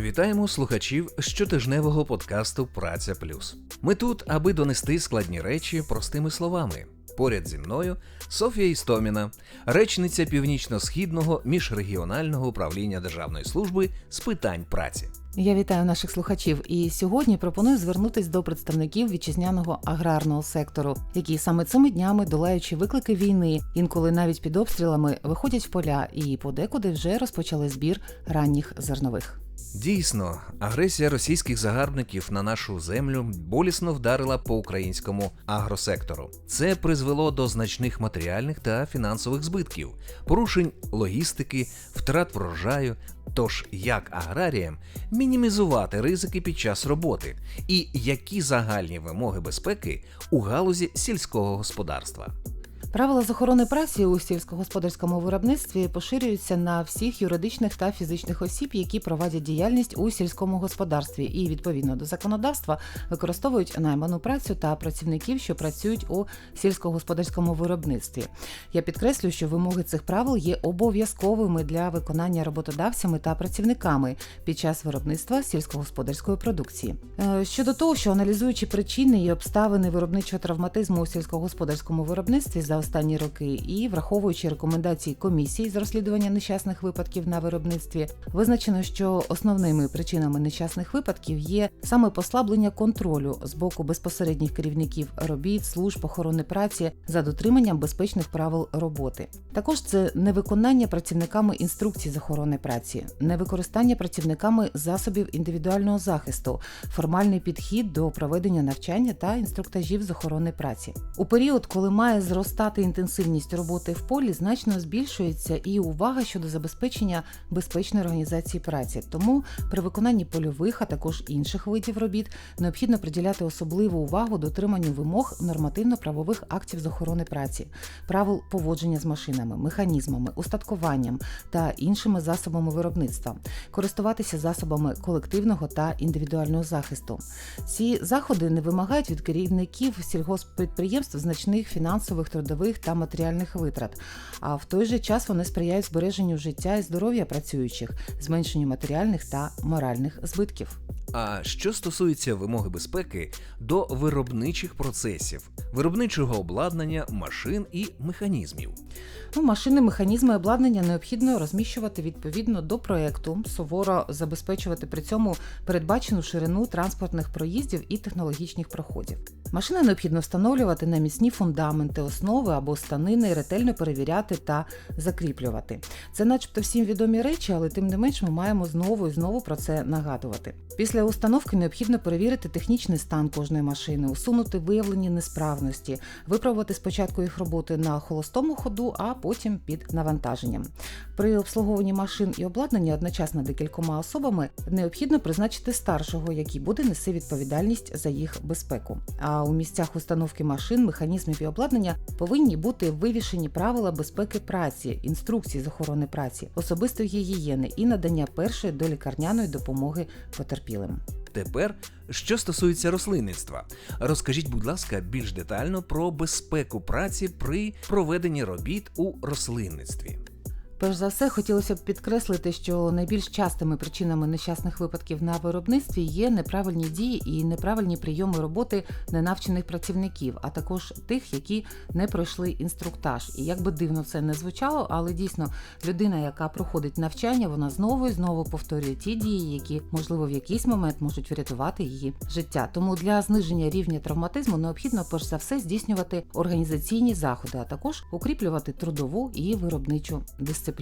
Вітаємо слухачів щотижневого подкасту Праця Плюс. Ми тут, аби донести складні речі простими словами. Поряд зі мною Софія Істоміна, речниця Північно-східного міжрегіонального управління Державної служби з питань праці. Я вітаю наших слухачів і сьогодні пропоную звернутись до представників вітчизняного аграрного сектору, які саме цими днями, долаючи виклики війни, інколи навіть під обстрілами, виходять в поля і подекуди вже розпочали збір ранніх зернових. Дійсно, агресія російських загарбників на нашу землю болісно вдарила по українському агросектору. Це призвело до значних матеріальних та фінансових збитків, порушень логістики, втрат врожаю. Тож як аграріям мінімізувати ризики під час роботи, і які загальні вимоги безпеки у галузі сільського господарства? Правила з охорони праці у сільськогосподарському виробництві поширюються на всіх юридичних та фізичних осіб, які проводять діяльність у сільському господарстві, і відповідно до законодавства використовують найману працю та працівників, що працюють у сільськогосподарському виробництві. Я підкреслю, що вимоги цих правил є обов'язковими для виконання роботодавцями та працівниками під час виробництва сільськогосподарської продукції. Е, Щодо того, що аналізуючи причини і обставини виробничого травматизму у сільськогосподарському виробництві за останні роки і враховуючи рекомендації комісії з розслідування нещасних випадків на виробництві, визначено, що основними причинами нещасних випадків є саме послаблення контролю з боку безпосередніх керівників робіт, служб охорони праці за дотриманням безпечних правил роботи. Також це невиконання працівниками інструкцій з охорони праці, невикористання працівниками засобів індивідуального захисту, формальний підхід до проведення навчання та інструктажів з охорони праці. У період, коли має зростати інтенсивність роботи в полі, значно збільшується і увага щодо забезпечення безпечної організації праці. Тому при виконанні польових, а також інших видів робіт необхідно приділяти особливу увагу дотриманню вимог нормативно-правових актів з охорони праці, правил поводження з машинами, механізмами, устаткуванням та іншими засобами виробництва, користуватися засобами колективного та індивідуального захисту. Ці заходи не вимагають від керівників сільгосппідприємств значних фінансових, трудових та матеріальних витрат, а в той же час вони сприяють збереженню життя і здоров'я працюючих, зменшенню матеріальних та моральних збитків. А що стосується вимоги безпеки до виробничих процесів, виробничого обладнання, машин і механізмів. Ну, машини, механізми, обладнання необхідно розміщувати відповідно до проекту, суворо забезпечувати при цьому передбачену ширину транспортних проїздів і технологічних проходів. Машини необхідно встановлювати на міцні фундаменти, основи або станини, ретельно перевіряти та закріплювати. Це, начебто, всім відомі речі, але тим не менш ми маємо знову і знову про це нагадувати. Після установки необхідно перевірити технічний стан кожної машини, усунути виявлені несправності, випробувати спочатку їх роботи на холостому ходу, а потім під навантаженням. При обслуговуванні машин і обладнання одночасно декількома особами необхідно призначити старшого, який буде нести відповідальність за їх безпеку. А у місцях установки машин, механізмів і обладнання повинні бути вивішені правила безпеки праці, інструкції з охорони праці, особистої гігієни і надання першої долікарняної допомоги потерпілим. Тепер, що стосується рослинництва, розкажіть, будь ласка, більш детально про безпеку праці при проведенні робіт у рослинництві. Перш за все, хотілося б підкреслити, що найбільш частими причинами нещасних випадків на виробництві є неправильні дії і неправильні прийоми роботи ненавчених працівників, а також тих, які не пройшли інструктаж. І як би дивно це не звучало, але дійсно людина, яка проходить навчання, вона знову і знову повторює ті дії, які можливо в якийсь момент можуть врятувати її життя. Тому для зниження рівня травматизму необхідно перш за все здійснювати організаційні заходи, а також укріплювати трудову і виробничу дисципліну.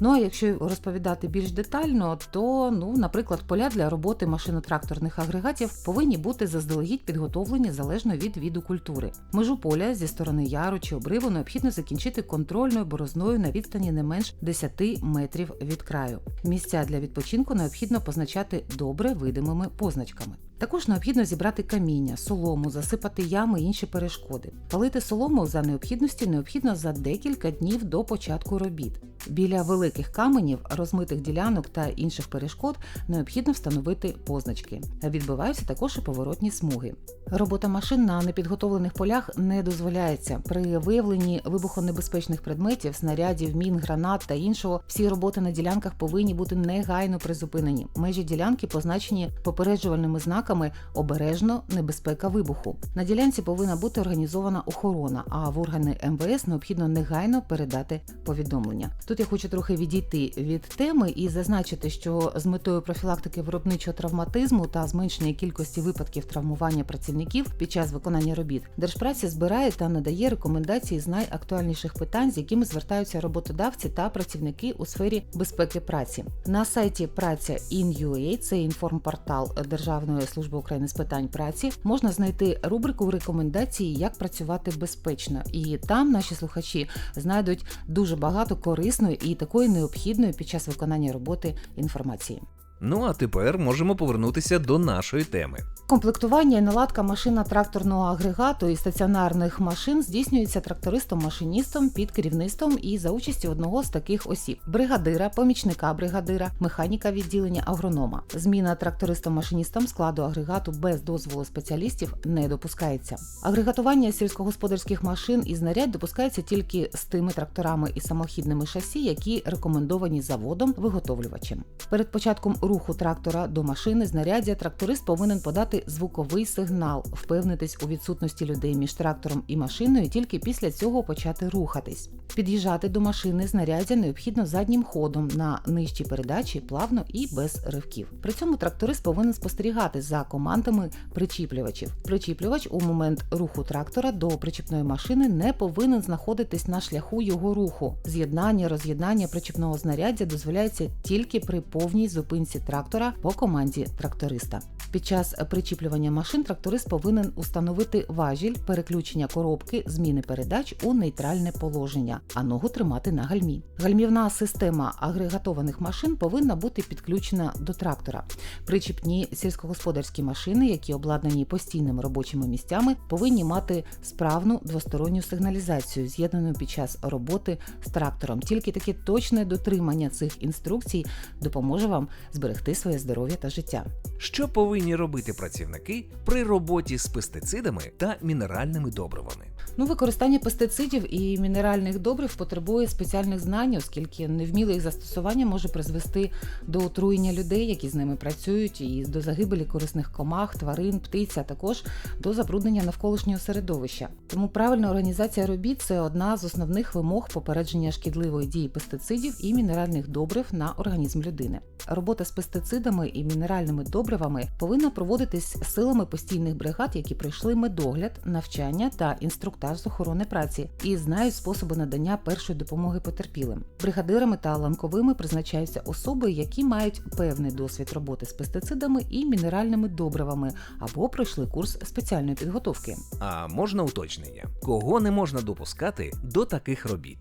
Ну а якщо розповідати більш детально, то ну, наприклад, поля для роботи машино-тракторних агрегатів повинні бути заздалегідь підготовлені залежно від віду культури. Межу поля зі сторони яру чи обриву необхідно закінчити контрольною борозною на відстані не менш 10 метрів від краю. Місця для відпочинку необхідно позначати добре видимими позначками. Також необхідно зібрати каміння, солому, засипати ями і інші перешкоди. Палити солому за необхідності необхідно за декілька днів до початку робіт. Біля великих каменів, розмитих ділянок та інших перешкод необхідно встановити позначки. Відбиваються також і поворотні смуги. Робота машин на непідготовлених полях не дозволяється. При виявленні вибухонебезпечних предметів, снарядів, мін, гранат та іншого, всі роботи на ділянках повинні бути негайно призупинені. Межі ділянки позначені попереджувальними знаками обережно небезпека вибуху. На ділянці повинна бути організована охорона, а в органи МВС необхідно негайно передати повідомлення. Тут я хочу трохи відійти від теми і зазначити, що з метою профілактики виробничого травматизму та зменшення кількості випадків травмування працівників під час виконання робіт Держпраця збирає та надає рекомендації з найактуальніших питань, з якими звертаються роботодавці та працівники у сфері безпеки праці. На сайті праця in.ua, це інформпортал Державної служби України з питань праці, можна знайти рубрику рекомендації, як працювати безпечно, і там наші слухачі знайдуть дуже багато корисної і такої необхідної під час виконання роботи інформації. Ну а тепер можемо повернутися до нашої теми. Комплектування і наладка машина-тракторного агрегату і стаціонарних машин здійснюється трактористом-машиністом під керівництвом і за участі одного з таких осіб: бригадира, помічника бригадира, механіка відділення агронома. Зміна трактористом-машиністом складу агрегату без дозволу спеціалістів не допускається. Агрегатування сільськогосподарських машин і знарядь допускається тільки з тими тракторами і самохідними шасі, які рекомендовані заводом виготовлювачем. Перед початком руху трактора до машини знаряддя тракторист повинен подати звуковий сигнал, впевнитись у відсутності людей між трактором і машиною, тільки після цього почати рухатись. Під'їжджати до машини знаряддя необхідно заднім ходом на нижчій передачі плавно і без ривків. При цьому тракторист повинен спостерігати за командами причіплювачів. Причіплювач у момент руху трактора до причіпної машини не повинен знаходитись на шляху його руху. З'єднання, роз'єднання причіпного знаряддя дозволяється тільки при повній зупинці трактора по команді тракториста. Під час причіплювання машин тракторист повинен установити важіль переключення коробки зміни передач у нейтральне положення, а ногу тримати на гальмі. Гальмівна система агрегатованих машин повинна бути підключена до трактора. Причіпні сільськогосподарські машини, які обладнані постійними робочими місцями, повинні мати справну двосторонню сигналізацію, з'єднану під час роботи з трактором. Тільки таке точне дотримання цих інструкцій допоможе вам зберегти своє здоров'я та життя. Що повинні робити працівники при роботі з пестицидами та мінеральними добривами? Ну, використання пестицидів і мінеральних добрив потребує спеціальних знань, оскільки невміле їх застосування може призвести до отруєння людей, які з ними працюють, і до загибелі корисних комах, тварин, птиць, а також до забруднення навколишнього середовища. Тому правильна організація робіт це одна з основних вимог попередження шкідливої дії пестицидів і мінеральних добрив на організм людини. Робота з пестицидами і мінеральними добривами повинна проводитись силами постійних бригад, які пройшли медогляд, навчання та інструктаж з охорони праці і знають способи надання першої допомоги потерпілим. Бригадирами та ланковими призначаються особи, які мають певний досвід роботи з пестицидами і мінеральними добривами або пройшли курс спеціальної підготовки. А можна уточнення, кого не можна допускати до таких робіт?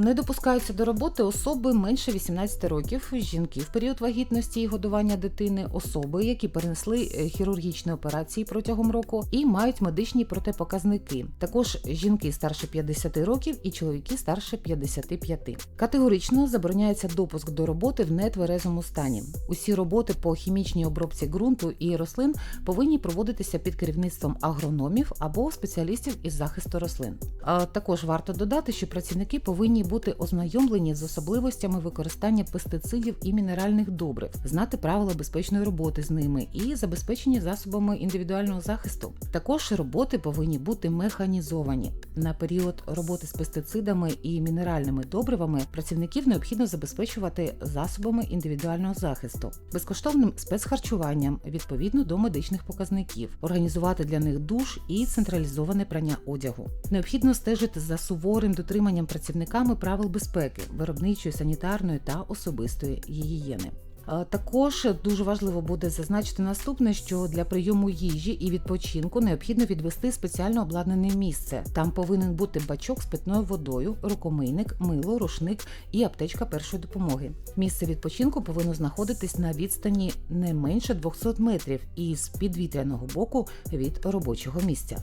Не допускаються до роботи особи менше 18 років, жінки в період вагітності і годування дитини, особи, які перенесли е, хірургічні операції протягом року і мають медичні протипоказники. Також жінки старше 50 років і чоловіки старше 55. Категорично забороняється допуск до роботи в нетверезому стані. Усі роботи по хімічній обробці ґрунту і рослин повинні проводитися під керівництвом агрономів або спеціалістів із захисту рослин. А також варто додати, що працівники повинні бути ознайомлені з особливостями використання пестицидів і мінеральних добрив, знати правила безпечної роботи з ними і забезпечені засобами індивідуального захисту. Також роботи повинні бути механізовані. На період роботи з пестицидами і мінеральними добривами працівників необхідно забезпечувати засобами індивідуального захисту, безкоштовним спецхарчуванням відповідно до медичних показників, організувати для них душ і централізоване прання одягу. Необхідно стежити за суворим дотриманням працівниками правил безпеки, виробничої, санітарної та особистої гігієни. Е, Також дуже важливо буде зазначити наступне, що для прийому їжі і відпочинку необхідно відвести спеціально обладнане місце. Там повинен бути бачок з питною водою, рукомийник, мило, рушник і аптечка першої допомоги. Місце відпочинку повинно знаходитись на відстані не менше 200 метрів і з підвітряного боку від робочого місця.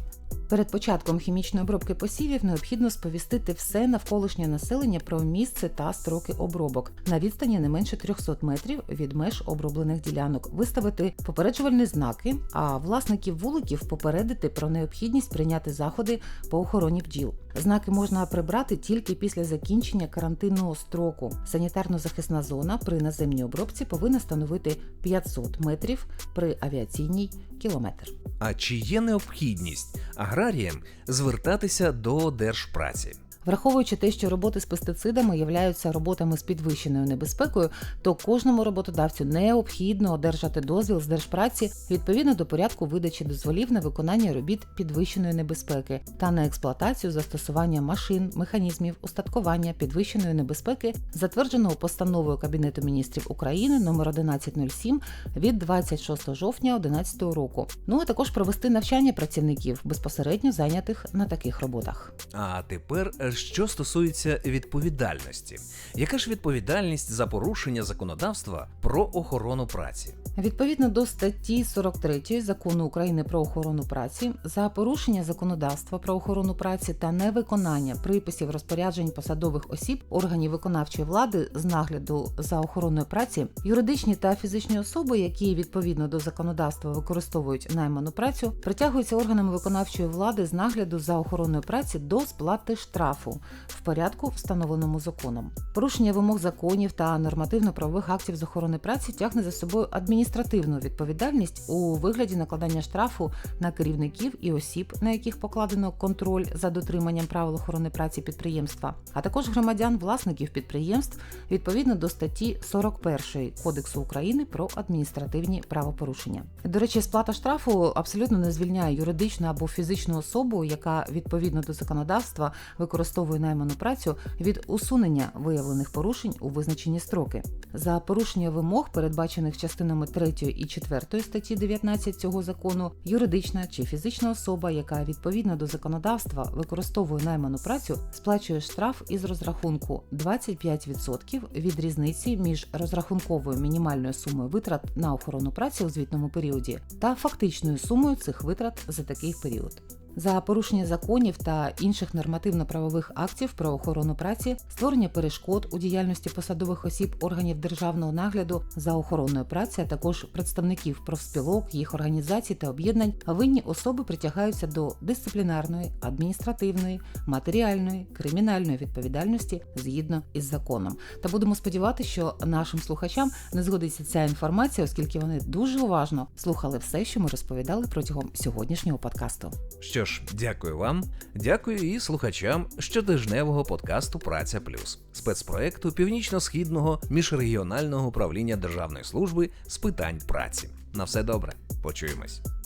Перед початком хімічної обробки посівів необхідно сповістити все навколишнє населення про місце та строки обробок на відстані не менше 300 метрів від меж оброблених ділянок, виставити попереджувальні знаки, а власників вуликів попередити про необхідність прийняти заходи по охороні бджіл. Знаки можна прибрати тільки після закінчення карантинного строку. Санітарно-захисна зона при наземній обробці повинна становити 500 метрів при авіаційній кілометр. А чи є необхідність аграріям звертатися до держпраці? Враховуючи те, що роботи з пестицидами являються роботами з підвищеною небезпекою, то кожному роботодавцю необхідно одержати дозвіл з держпраці відповідно до порядку видачі дозволів на виконання робіт підвищеної небезпеки та на експлуатацію застосування машин, механізмів, устаткування підвищеної небезпеки, затвердженого постановою Кабінету міністрів України номер 1107 від 26 жовтня 2011 року. Ну а також провести навчання працівників безпосередньо зайнятих на таких роботах. А тепер, що стосується відповідальності, яка ж відповідальність за порушення законодавства про охорону праці? Відповідно до статті 43 закону України про охорону праці за порушення законодавства про охорону праці та невиконання приписів розпоряджень посадових осіб органів виконавчої влади з нагляду за охороною праці, юридичні та фізичні особи, які відповідно до законодавства використовують найману працю, притягуються органами виконавчої влади з нагляду за охороною праці до сплати штрафу в порядку, встановленому законом. Порушення вимог законів та нормативно-правових актів з охорони праці тягне за собою адміністративну відповідальність у вигляді накладання штрафу на керівників і осіб, на яких покладено контроль за дотриманням правил охорони праці підприємства, а також громадян власників підприємств відповідно до статті 41 Кодексу України про адміністративні правопорушення. До речі, сплата штрафу абсолютно не звільняє юридичну або фізичну особу, яка відповідно до законодавства використовує найману працю від усунення виявлених порушень у визначені строки. За порушення вимог, передбачених частинами 3 і 4 статті 19 цього закону, юридична чи фізична особа, яка відповідно до законодавства використовує найману працю, сплачує штраф із розрахунку 25% від різниці між розрахунковою мінімальною сумою витрат на охорону праці у звітному періоді та фактичною сумою цих витрат за такий період. За порушення законів та інших нормативно-правових актів про охорону праці, створення перешкод у діяльності посадових осіб органів державного нагляду за охороною праці, а також представників профспілок, їх організацій та об'єднань, винні особи притягаються до дисциплінарної, адміністративної, матеріальної, кримінальної відповідальності згідно із законом. Та будемо сподіватися, що нашим слухачам не згодиться ця інформація, оскільки вони дуже уважно слухали все, що ми розповідали протягом сьогоднішнього подкасту. Що ж, дякую вам, дякую і слухачам щотижневого подкасту Праця Плюс спецпроекту Північно-східного міжрегіонального управління Державної служби з питань праці. На все добре, почуємось.